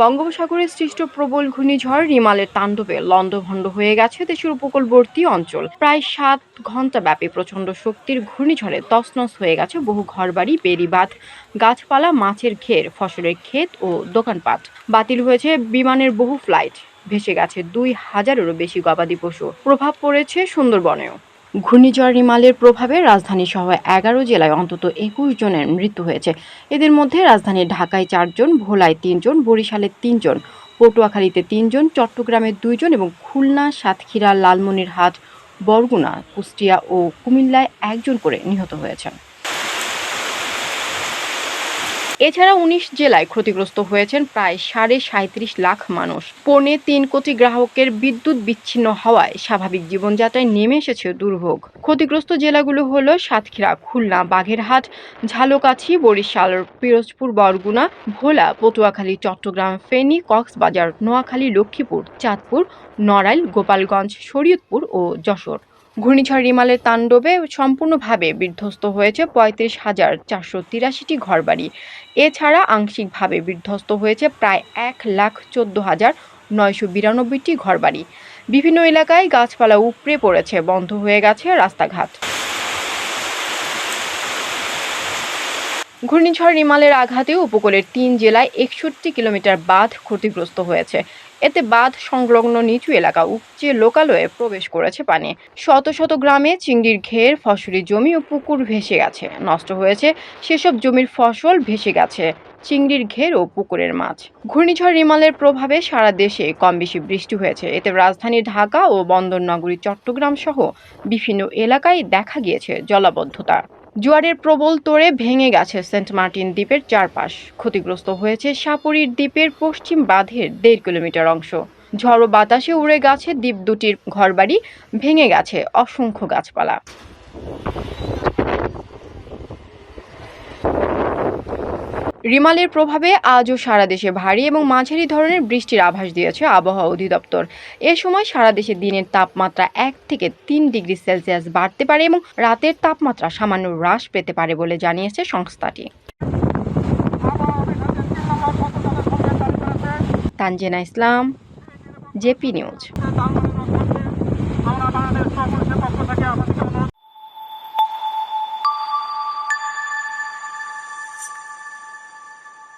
বঙ্গোপসাগরে সৃষ্ট প্রবল ঘূর্ণিঝড় রিমালের তাণ্ডবে লণ্ডভণ্ড হয়ে গেছে দেশের উপকূলবর্তী অঞ্চল। প্রায় সাত ঘণ্টা ব্যাপী প্রচণ্ড শক্তির ঘূর্ণিঝড়ে তছনছ হয়ে গেছে বহু ঘরবাড়ি, বেড়িবাঁধ, গাছপালা, মাছের ঘের ফসলের ক্ষেত ও দোকানপাট। বাতিল হয়েছে বিমানের বহু ফ্লাইট। ভেসে গেছে দুই হাজারেরও বেশি গবাদি পশু। প্রভাব পড়েছে সুন্দরবনেও। ঘূর্ণিঝড় রিমালের প্রভাবে রাজধানী সহ এগারো জেলায় অন্তত একুশ জনের মৃত্যু হয়েছে। এদের মধ্যে রাজধানী ঢাকায় চারজন ভোলায় তিনজন বরিশালে তিনজন পটুয়াখালীতে তিনজন চট্টগ্রামে দুইজন এবং খুলনা, সাতক্ষীরা, লালমনিরহাট, বরগুনা, কুষ্টিয়া ও কুমিল্লায় একজন করে নিহত হয়েছেন। এছাড়া উনিশ জেলায় ক্ষতিগ্রস্ত হয়েছেন প্রায় সাড়ে সাঁত্রিশ লাখ মানুষ। পৌনে তিন কোটি গ্রাহকের বিদ্যুৎ বিচ্ছিন্ন হওয়ায় স্বাভাবিক জীবনযাত্রায় নেমে এসেছে দুর্ভোগ। ক্ষতিগ্রস্ত জেলাগুলো হলো সাতক্ষীরা, খুলনা বাঘেরহাট ঝালকাছি বরিশাল, পিরোজপুর, বরগুনা, ভোলা, পটুয়াখালী, চট্টগ্রাম, ফেনী, কক্সবাজার, নোয়াখালী, লক্ষ্মীপুর, চাঁদপুর, নড়াইল, গোপালগঞ্জ, শরীয়তপুর ও যশোর। ঘূর্ণিঝড় রিমালের তাণ্ডবে সম্পূর্ণভাবে বিধ্বস্ত হয়েছে পঁয়ত্রিশ হাজার চারশো তিরাশিটি ঘরবাড়ি। এছাড়া আংশিকভাবে বিধ্বস্ত হয়েছে প্রায় এক লাখ চোদ্দ হাজার নয়শো বিরানব্বইটি ঘরবাড়ি। বিভিন্ন এলাকায় গাছপালা উপড়ে পড়েছে, বন্ধ হয়ে গেছে রাস্তাঘাট। ঘূর্ণিঝড় রিমালের আঘাতে উপকূলের তিন জেলায় একষট্টি কিলোমিটার বাঁধ ক্ষতিগ্রস্ত হয়েছে। এতে বাঁধ সংলগ্ন নিচু এলাকা উপচে লোকালয়ে প্রবেশ করেছে পানি। শত শত গ্রামে চিংড়ির ঘের, ফসলি জমি ও পুকুর ভেসে গেছে। নষ্ট হয়েছে সেসব জমির ফসল ভেসে গেছে চিংড়ির ঘের ও পুকুরের মাছ। ঘূর্ণিঝড় রিমালের প্রভাবে সারা দেশে কম বেশি বৃষ্টি হয়েছে। এতে রাজধানী ঢাকা ও বন্দরনগরী চট্টগ্রাম সহ বিভিন্ন এলাকায় দেখা গিয়েছে জলাবদ্ধতা। জোয়ারের প্রবল তোড়ে ভেঙে গেছে সেন্ট মার্টিন দ্বীপের চারপাশ। ক্ষতিগ্রস্ত হয়েছে সাপুরির দ্বীপের পশ্চিম বাঁধের দেড় কিলোমিটার অংশ। ঝড়ো বাতাসে উড়ে গেছে দ্বীপ দুটির ঘরবাড়ি, ভেঙে গেছে অসংখ্য গাছপালা। রিমালের প্রভাবে আজও সারা দেশে ভারী এবং মাঝারি ধরনের বৃষ্টির আভাস দিয়েছে আবহাওয়া অধিদপ্তর। এ সময় সারা দেশে দিনের তাপমাত্রা এক থেকে তিন ডিগ্রি সেলসিয়াস বাড়তে পারে এবং রাতের তাপমাত্রা সামান্য হ্রাস পেতে পারে বলে জানিয়েছে সংস্থাটি। Tanjena Islam, JP news.